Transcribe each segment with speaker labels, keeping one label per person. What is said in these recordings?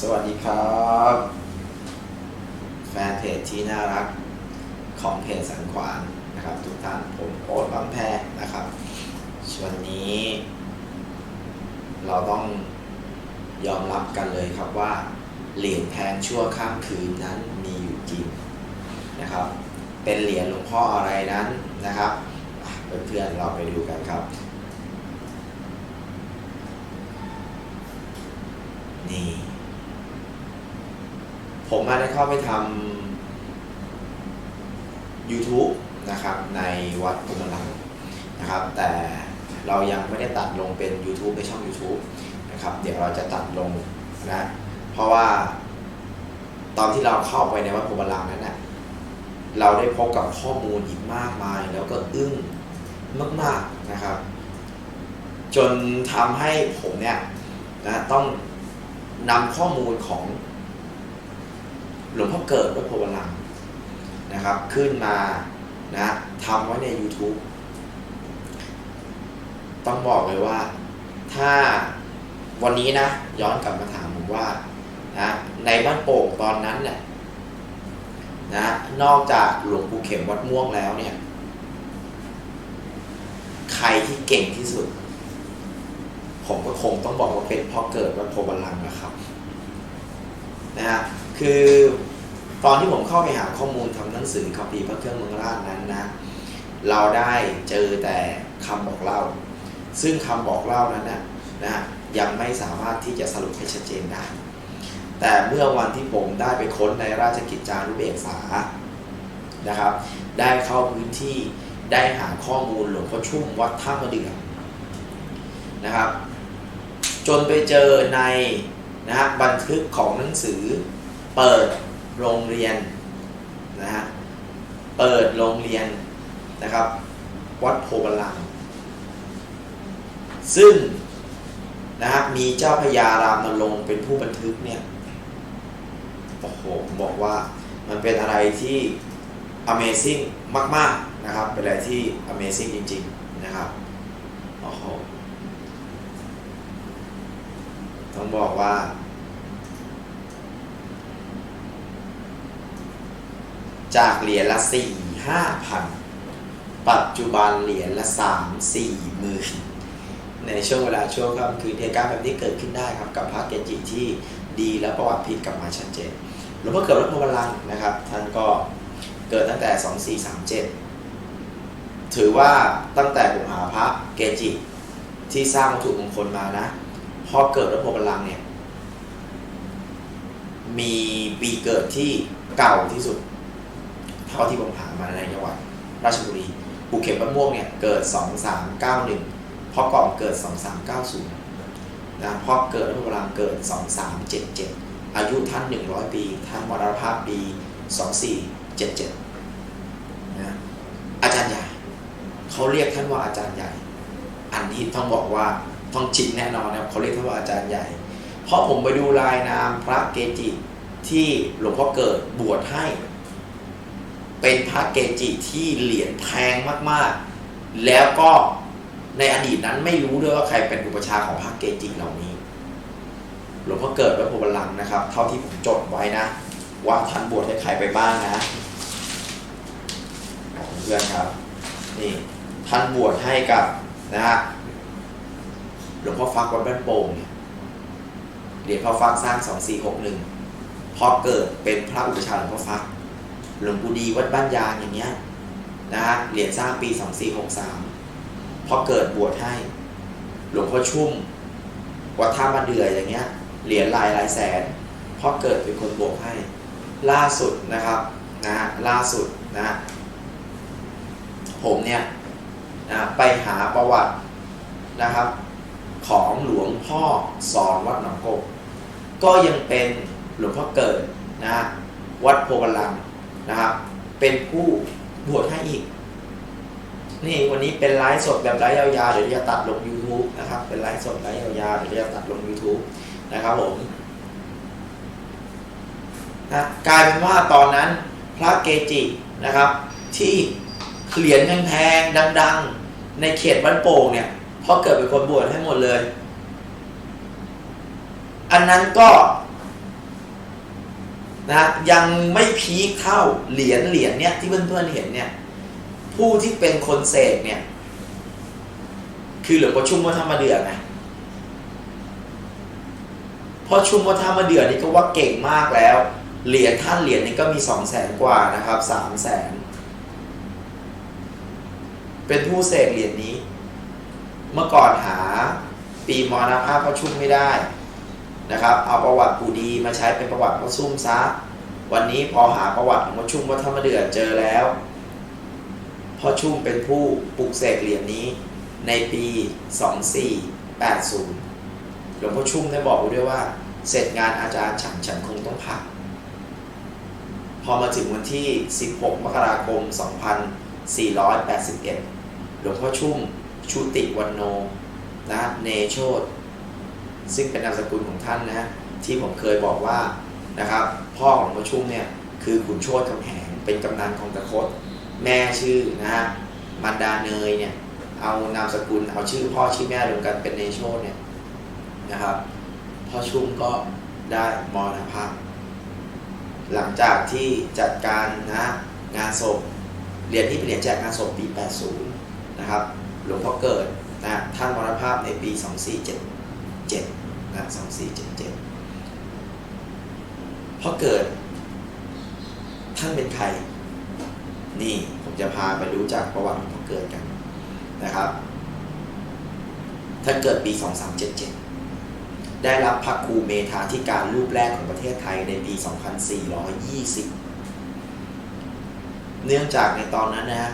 Speaker 1: สวัสดีครับ แฟนเพจที่น่ารักของเพจสันขวานนะครับทุกท่านผมโอ๊ตบางแพนะครับวันนี้ เราต้องยอมรับกันเลยครับว่า เหรียญแพงชั่วข้ามคืนนั้นมีอยู่จริงนะครับ เป็นเหรียญหลวงพ่ออะไรนั้นนะครับเพื่อนๆเราไปดูกันครับ นี่ ผมมาได้เข้าไปทำ YouTube นะครับในวัดกุมลังนะครับ แต่เรายังไม่ได้ตัดลงเป็น YouTube ในช่อง YouTube นะครับ เดี๋ยวเราจะตัดลงนะเพราะว่าตอนที่เราเข้าไปในวัดกุมลังนั้นนะเราได้พบกับข้อมูลอีกมากมาย แล้วก็อึ้งมากๆนะครับ จนทำให้ผมเนี่ยนะต้องนำข้อมูลของ หลวงพ่อเกิดวัดโพธิ์บัลลังก์นะครับ ขึ้นมานะทำไว้ใน YouTube ต้องบอกเลยว่า ถ้าวันนี้นะ ย้อนกลับมาถามผมว่านะในบ้านโป่งตอนนั้นเนี่ยนะนอกจากหลวงปู่เข็มวัดม่วงแล้วเนี่ย ใครที่เก่งที่สุด ผมก็คงต้องบอกว่าเป็นพ่อเกิดวัดโพบัลลังก์นะครับนะฮะ คือตอนที่ผมเข้าไปหาข้อมูลทำหนังสือคัมภีร์พระเครื่องเมืองราชนั้นนะ เราได้เจอแต่คำบอกเล่า ซึ่งคำบอกเล่านั้นนะนะยังไม่สามารถที่จะสรุปให้ชัดเจนได้ แต่เมื่อวันที่ผมได้ไปค้นในราชกิจจานุเบกษานะครับ ได้เข้าพื้นที่ได้หาข้อมูลหลวงพ่อชุ่มวัดท่ามะเดือนะครับ จนไปเจอในนะฮะบันทึกของหนังสือ เปิดโรงเรียนนะฮะเปิดโรงเรียนนะครับ วัดโพบลัง ซึ่งนะครับมีเจ้าพญารามนรงเป็นผู้บันทึกเนี่ยโอ้โหบอกว่ามันเป็นอะไรที่ Amazing มาก ๆ นะครับ เป็นอะไรที่ Amazing จริง ๆ นะครับโอ้โหต้องบอกว่า จากเหรียญละสี่ห้าพันปัจจุบันเหรียญละสามสี่หมื่นในช่วงเวลาช่วงค่ำคืนเหตุการณ์แบบนี้เกิดขึ้นได้ครับกับพระเกจิที่ดีและประวัติพลิกกลับมาชัดเจนหลวงพ่อเกิดวัดโพธิ์บัลลังก์นะครับ ท่านก็เกิดตั้งแต่ 2437 ถือว่าตั้งแต่ผมหาพระเกจิที่สร้างวัตถุมงคลมานะพอเกิดวัดโพธิ์บัลลังก์เนี่ยมีปีเกิดที่เก่าที่สุด เท่าที่ผมหามมาในจังหวัดราชบุรีปู่เข็มวัดม่วงเนี่ยเกิด 2391พ่อก่อมเกิด 2390นะพ่อเกิดวัดโพธิ์บัลลังก์เกิด 2377 อายุท่าน 100 ปี ท่านมรณภาพปี 2477นะอาจารย์ใหญ่เขาเรียกท่านว่าอาจารย์ใหญ่ อันนี้ต้องบอกว่าต้องจริงแน่นอนนะเขาเรียกท่านว่าอาจารย์ใหญ่ เพราะผมไปดูรายนามพระเกจิที่หลวงพ่อเกิดบวชให้ เป็นพระเกจิที่เหรียญแพงมากๆ แล้วก็ในอดีตนั้นไม่รู้ด้วยว่าใครเป็นอุปชาของพระเกจิเหล่านี้ หลวงพ่อเกิดวัดโพบลังนะครับ เท่าที่ผมจดไว้นะ ว่าท่านบวชให้ใครไปบ้างนะบอกเพื่อนครับนี่ท่านบวชให้กับนะฮะหลวงพ่อฟักวัดบ้านโป่งเนี่ยเหรียญพ่อฟักสร้าง2461พอเกิดเป็นพระอุปชาหลวงพ่อฟัก หลวงปู่ดีวัดบ้านยางอย่างเงี้ยนะฮะเหรียญสร้างปี 2463พอเกิดบวชให้ หลวงพ่อชุ่มวัดท่ามาเดืออย่างเงี้ยเหรียญลายลายแสนพอเกิดเป็นคนบวกให้ ล่าสุดนะครับนะฮะล่าสุดนะฮะผมเนี่ยนะไปหาประวัตินะครับ ของหลวงพ่อสอนวัดหนองกบก็ยังเป็นหลวงพ่อเกิดนะฮะวัดโพบัลลัง นะครับ เป็นผู้บวชให้อีก นี่วันนี้เป็นไลฟ์สดแบบไลฟ์ยาวๆ เดี๋ยวจะตัดลง YouTube นะครับ เป็นไลฟ์สดไลฟ์ยาวๆ เดี๋ยวจะตัดลง YouTube นะครับผมนะกลายเป็นว่าตอนนั้นพระเกจินะครับ ที่เหรียญแพงๆดัง ๆ ในเขตบ้านโป่งเนี่ยพอเกิดเป็นคนบวชให้หมดเลย อันนั้นก็ นะยังไม่พีคเท่าเหรียญเหรียญเนี่ยที่เพื่อนๆเห็นเนี่ยผู้ที่เป็นคนเสกเนี่ย คือหลวงพ่อชุ่มวัดธรรมเดือไงพราะชุมวัดธรรมเดือนี่ก็ว่าเก่งมากแล้ว เหรียญท่านเหรียญนี่ก็มีสองแสนกว่านะครับสามแสนเป็นผู้เสกเหรียญนี้ เมื่อก่อนหาปีมรณภาพพระชุ่มไม่ได้ นะครับเอาประวัติปู่ดีมาใช้เป็นประวัติพระชุ่มซะวันนี้พอหาประวัติของพระชุ่มวัดธรรมเดือเจอแล้วพ่อชุ่มเป็นผู้ปลุกเสกเหรียญนี้ในปี 2480 หลวงพ่อชุ่มได้บอกไว้ด้วยว่า เสร็จงานอาจารย์ฉันฉันคงต้องพัก พอมาถึงวันที่ 16 มกราคม 2481 หลวงพ่อชุ่มชุติวันโนนะเนโชต ซึ่งเป็นนามสกุลของท่านนะที่ผมเคยบอกว่านะครับพ่อของหลวงพ่อชุ่มเนี่ยคือขุนโชตคำแหงเป็นกำนันของตะคต แม่ชื่อนะฮะมันดาเนยเนี่ยเอานามสกุลเอาชื่อพ่อชื่อแม่รวมกันเป็นเนโชตเนี่ยนะครับพ่อชุ่มก็ได้มรณภาพ หลังจากที่จัดการนะงานศพเหรียญที่เป็นเหรียญแจกงานศพปี 80 นะครับ หลวงพ่อเกิดนะท่านมรณภาพในปี 7นะ2477พอเกิด ท่านเป็นใคร นี่ผมจะพาไปรู้จักประวัติของพ่อเกิดกันนะครับท่านเกิดปี 2377 ได้รับพระครูเมธาธิการรูปแรกของประเทศไทยในปี 2420 เนื่องจากในตอนนั้นนะฮะ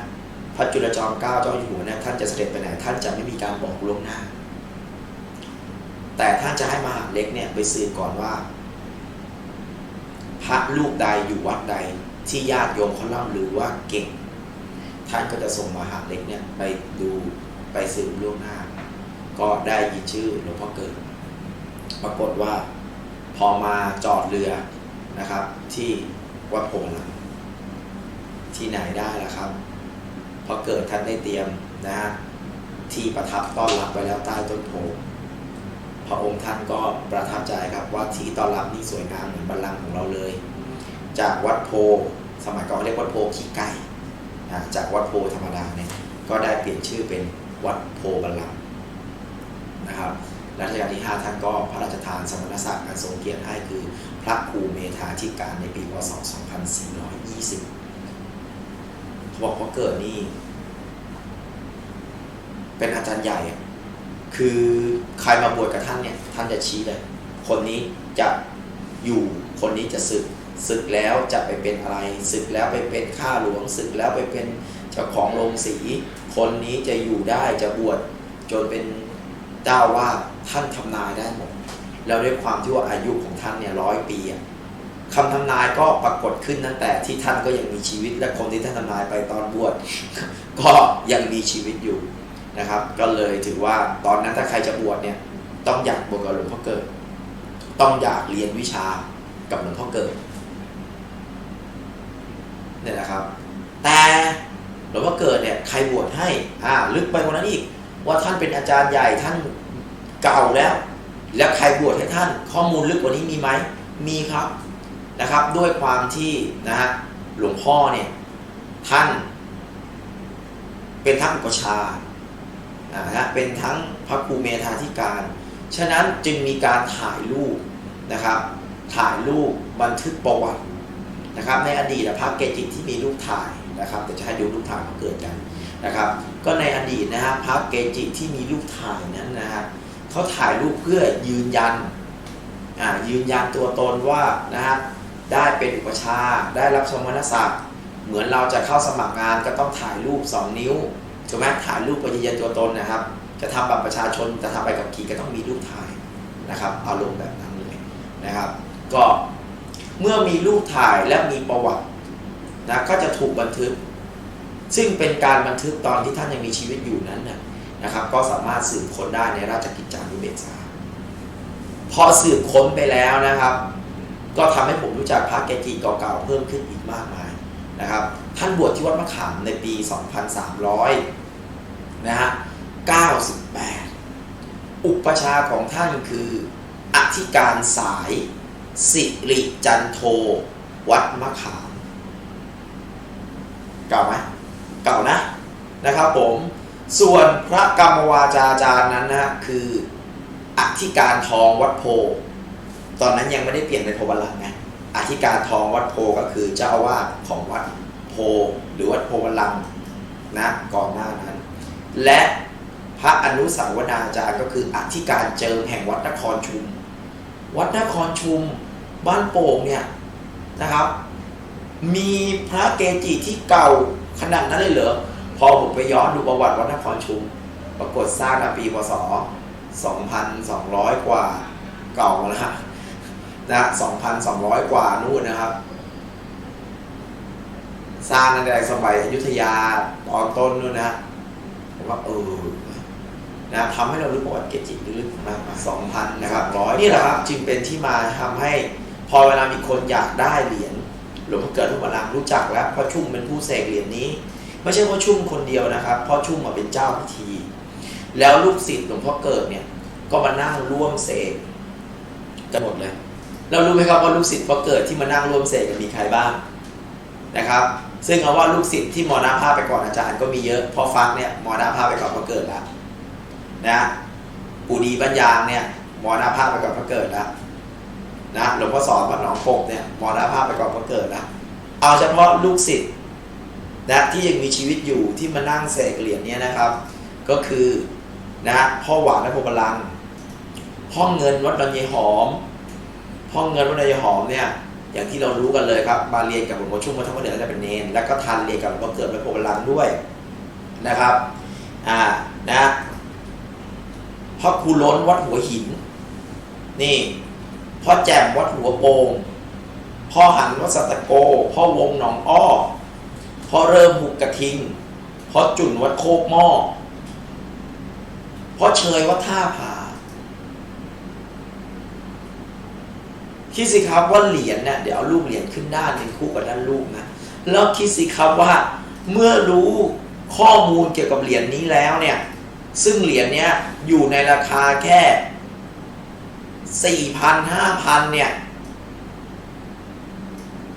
Speaker 1: พระจุลจอมเกล้าเจ้าอยู่หัวเนี่ยท่านจะเสด็จไปไหน ท่านจะไม่มีการบอกล่วงหน้า แต่ท่านจะให้มหาเล็กเนี่ยไปสืบก่อนว่า พระลูกใดอยู่วัดใดที่ญาติโยมเขาเล่าลือว่าเก่ง ท่านก็จะส่งมหาเล็กเนี่ยไปดูไปสืบล่วงหน้า ก็ได้ยินชื่อหลวงพ่อเกิด ปรากฏว่าพอมาจอดเรือนะครับ ที่วัดโพธิ์ลังที่ไหนได้ล่ะครับพอเกิดท่านได้เตรียมนะฮะที่ประทับต้อนรับไว้แล้วใต้ต้นโพธิ์พ ระองค์ท่านก็ประทับใจครับว่าที่ต้อนรับนี่สวยงามเหมือนบัลลังก์ของเราเลย จากวัดโพสมัยก่อนเขาเรียกวัดโพขี้ไก่จากวัดโพธรรมดาเนี่ยก็ได้เปลี่ยนชื่อเป็นวัดโพบัลลังก์นะครับรัชกาลที่ 5 ท่านก็พระราชทานสมณศักดิ์อันทรงเกียรติให้คือพระครูเมธาธิการในปีพศ 2420เขาบอกว่าเกิดนี่ เป็นอาจารย์ใหญ่ คือใครมาบวชกับท่านเนี่ย ท่านจะชี้เลย คนนี้จะอยู่คนนี้จะศึกศึกแล้วจะไปเป็นอะไรศึกแล้วไปเป็นข้าหลวงศึกแล้วไปเป็นเจ้าของโรงสี คนนี้จะอยู่ได้จะบวชจนเป็นเจ้าว่าดท่านทำนายได้หมดแล้วด้วยความที่ว่าอายุของท่านเนี่ยร้อยปีคำทำนายก็ปรากฏขึ้นตั้งแต่ที่ท่านก็ยังมีชีวิตและคนที่ท่านทำนายไปตอนบวชก็ยังมีชีวิตอยู่ นะครับ ก็เลยถือว่าตอนนั้นถ้าใครจะบวชเนี่ยต้องอยากบวชกับหลวงพ่อเกิด ต้องอยากเรียนวิชากับหลวงพ่อเกิดเนี่ยนะครับ แต่หลวงพ่อเกิดเนี่ยใครบวชให้อ่าลึกไปกว่านั้นอีกว่าท่านเป็นอาจารย์ใหญ่ท่านเก่าแล้ว แล้วใครบวชให้ท่าน ข้อมูลลึกกว่านี้มีไหมมีครับนะครับ ด้วยความที่นะฮะหลวงพ่อเนี่ยท่านเป็นทั้งอุปชาย์ นะฮะเป็นทั้งพระครูเมธาธิการ ฉะนั้นจึงมีการถ่ายรูปนะครับ ถ่ายรูปบันทึกประวัตินะครับ ในอดีตพระเกจิที่มีรูปถ่ายนะครับแต่จะให้ดูรูปถ่ายเขาเกิดกันนะครับ ก็ในอดีตนะฮะพระเกจิที่มีรูปถ่ายนั้นนะฮะเขาถ่ายรูปเพื่อยืนยันอ่ายืนยันตัวตนว่านะฮะได้เป็นอุปชาได้รับสมณศักดิ์เหมือนเราจะเข้าสมัครงานก็ต้องถ่ายรูป 2 นิ้ว ถูกไหมถ่ายรูปปยืนยันตัวตนนะครับ จะทำบัตรประชาชนจะทำใบขับขี่ก็ต้องมีรูปถ่ายนะครับอารมณ์แบบนั้นเลยนะครับ ก็เมื่อมีรูปถ่ายและมีประวัตินะก็จะถูกบันทึก ซึ่งเป็นการบันทึกตอนที่ท่านยังมีชีวิตอยู่นั้นนะนะครับ ก็สามารถสืบค้นได้ในราชกิจจานุเบกษาพอสืบค้นไปแล้วนะครับ ก็ทำให้ผมรู้จักพระเกจิเก่าๆเพิ่มขึ้นอีกมากมาย นะครับท่านบวชที่วัดมะขามในปี 2300นะฮะ98 อุปชาของท่านคืออธิการสายสิริจันโท วัดมะขาม เก่าไหมเก่านะนะครับผมส่วนพระกรรมวาจาจารย์นั้นนะคืออธิการทองวัดโพ ตอนนั้นยังไม่ได้เปลี่ยนเป็นโพบาลังไง อธิการทองวัดโพก็คือเจ้าอาวาสของวัดโพหรือวัดโพบาลังนะก่อนหน้านั้น และพระอนุสาวนาจารย์ก็คืออธิการเจิมแห่งวัดนครชุม วัดนครชุมบ้านโป่งเนี่ยนะครับ มีพระเกจิที่เก่าขนาดนั้นเลยเหรอพอผมไปย้อนดูประวัติวัดนครชุม ปรากฏสร้างในปีพศ 2,200 กว่าเก่าแล้ว นะนะ2,200 กว่านู่นนะครับ สร้างในสมัยอยุธยาตอนต้นนู่นนะผมว่าเออนะทำให้เรารู้ประวัติเกจิลึกๆมากสองพันนะครับร้อยนี่แหละครับจึงเป็นที่มาทำให้พอเวลามีคนอยากได้เหรียญหลวงพ่อเกิดหลวงพ่อรามรู้จักแล้วพ่อชุ่มเป็นผู้เสกเหรียญนี้ ไม่ใช่พ่อชุ่มคนเดียวนะครับพ่อชุ่มมาเป็นเจ้าพิธี แล้วลูกศิษย์หลวงพ่อเกิดเนี่ย ก็มานั่งร่วมเสกกันหมดเลย เรารู้ไหมครับว่าลูกศิษย์พอเกิดที่มานั่งร่วมเสกมีใครบ้างนะครับ ซึ่งเอาว่าลูกศิษย์ที่มอนาภาพไปก่อนอาจารย์ก็มีเยอะพอฟักเนี่ยมอนาภาพไปก่อนพอเกิดแล้วนะปูดีบัญญางเนี่ยมรณภาพไปก่อนพระเกิดแล้วนะหลวงพ่อสอนวัดหนองปกเนี่ยมรณภาพไปก่อนพระเกิดแล้วเอาเฉพาะลูกศิษย์นะที่ยังมีชีวิตอยู่ที่มานั่งเสกเหรียญเนี่ยนะครับ ก็คือนะพ่อหวานและพ่อบลังพ่อเงินวัดดอนยายหอม พ่องเงินวัดดอนยายหอมเนี่ยอย่างที่เรารู้กันเลยครับ มาเรียนกับหลวงพ่อชุ่มวัดธรรมเดือจะเป็นเนนแล้วก็ทันเรียนกับหลวงพ่อเกิดและพ่อบาลังด้วยนะครับอ่านะพ่อครูล้นวัดหัวหิน นี่พ่อแจ่มวัดหัวโปงพ่อหันวัดสัตโก พ่อวงหนองอ้อพ่อเริ่มหุกกระทิงพ่อจุ่นวัดโคกหม้อพ่อเชยวัดท่าผา คิดสิครับว่าเหรียญเนี่ยเดี๋ยวเอารูปเหรียญขึ้นด้านเป็นคู่กับด้านรูปนะแล้วคิดสิครับว่าเมื่อรู้ข้อมูลเกี่ยวกับเหรียญนี้แล้วเนี่ย ซึ่งเหรียญเนี้ยอยู่ในราคาแค่สี่พันห้าพันเนี่ย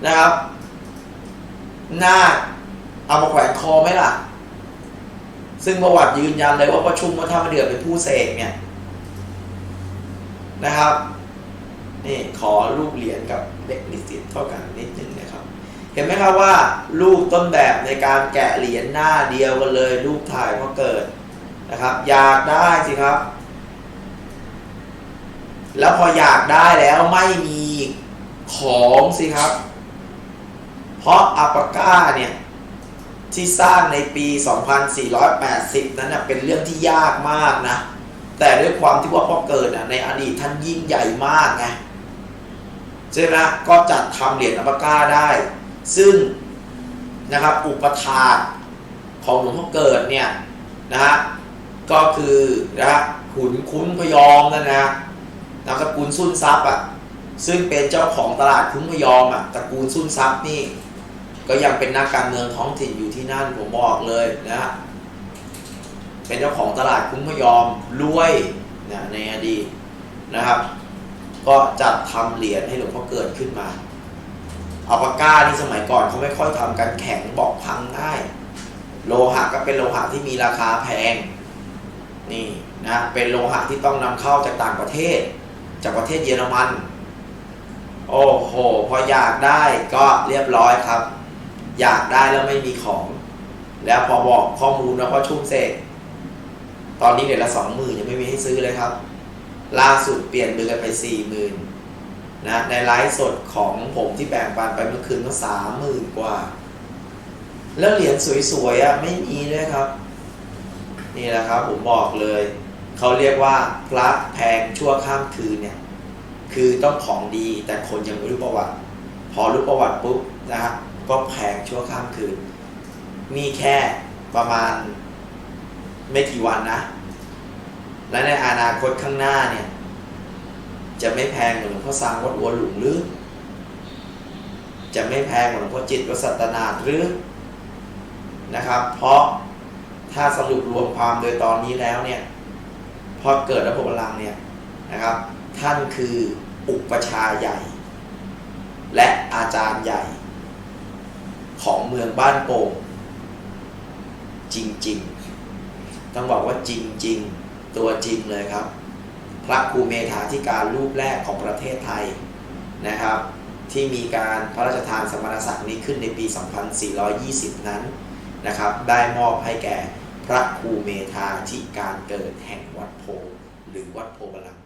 Speaker 1: นะครับน่าเอามาแขวนคอไหมล่ะ ซึ่งประวัติยืนยันเลยว่าประชุมวัฒนธรรมเดือเป็นผู้เสกเนี่ยนะครับ นี่ขอรูปเหรียญกับเด็กนิสิตเท่ากันนิดนึงนะครับ เห็นไหมครับว่ารูปต้นแบบในการแกะเหรียญหน้าเดียวกันเลย รูปถ่ายพอเกิดนะครับ อยากได้สิครับ แล้วพออยากได้แล้วไม่มีของสิครับ เพราะอัปปาก้าเนี่ยที่สร้างในปี 2480 นั้นนะเป็นเรื่องที่ยากมากนะ แต่ด้วยความที่ว่าพ่อเกิดนะในอดีตท่านยิ่งใหญ่มากไง ใช่ไหมก็จัดทำเหรียญอัปปาก้าได้ ซึ่งนะครับอุปถาของหลวงพ่อเกิดเนี่ยนะฮะก็คือนะฮะขุนคุ้นพยอมนั่นนะนามสกุลสุนทรัพย์อะซึ่งเป็นเจ้าของตลาดคุ้นพยอมอะตระกูลสุนทรัพย์นี่ ก็ยังเป็นนักการเมืองท้องถิ่นอยู่ที่นั่นผมบอกเลยนะฮะเป็นเจ้าของตลาดคุ้นพยอมรวยนะในอดีตนะครับ ก็จัดทำเหรียญให้หลวงพ่อเกิดขึ้นมาอัลปาก้านี่สมัยก่อนเขาไม่ค่อยทำกันแข็งบอกพังง่ายโลหะก็เป็นโลหะที่มีราคาแพงนี่นะเป็นโลหะที่ต้องนำเข้าจากต่างประเทศ จากประเทศเยอรมัน โอ้โห พออยากได้ก็เรียบร้อยครับ อยากได้แล้วไม่มีของ แล้วพอบอกข้อมูลแล้วพอชุ่มเสกตอนนี้เดือนละสองหมื่นยังไม่มีให้ซื้อเลยครับ ล่าสุดเปลี่ยนมือกันไปสี่หมื่นนะในไลฟ์สดของผมที่แบ่งปันไปเมื่อคืนก็สามหมื่นกว่า แล้วเหรียญสวยๆอะไม่มีเลยครับ นี่แหละครับผมบอกเลย เขาเรียกว่าพระแพงชั่วข้ามคืนเนี่ย คือต้องของดีแต่คนยังไม่รู้ประวัติ พอรู้ประวัติปุ๊บนะครับก็แพงชั่วข้ามคืน มีแค่ประมาณไม่กี่วันนะ และในอนาคตข้างหน้าเนี่ย จะไม่แพงเหมือนหลวงพ่อสร้างวัดอัวหลุงหรือ จะไม่แพงเหมือนหลวงพ่อจิตวัดสัตนาหรือนะครับ เพราะถ้าสรุปรวมความโดยตอนนี้แล้วเนี่ยพอเกิดระบบพลังเนี่ยนะครับ ท่านคืออุปชาใหญ่ และอาจารย์ใหญ่ ของเมืองบ้านโป่งจริง ๆ ต้องบอกว่าจริง ๆ ตัวจริงเลยครับ พระครูเมธาธิการรูปแรกของประเทศไทยนะครับ ที่มีการพระราชทานสมณศักดิ์นี้ขึ้นในปี 2420 นั้นนะครับ ได้มอบให้แก่พระครูเมธาธิการเกิดแห่งวัดโพหรือวัดโพบาลัง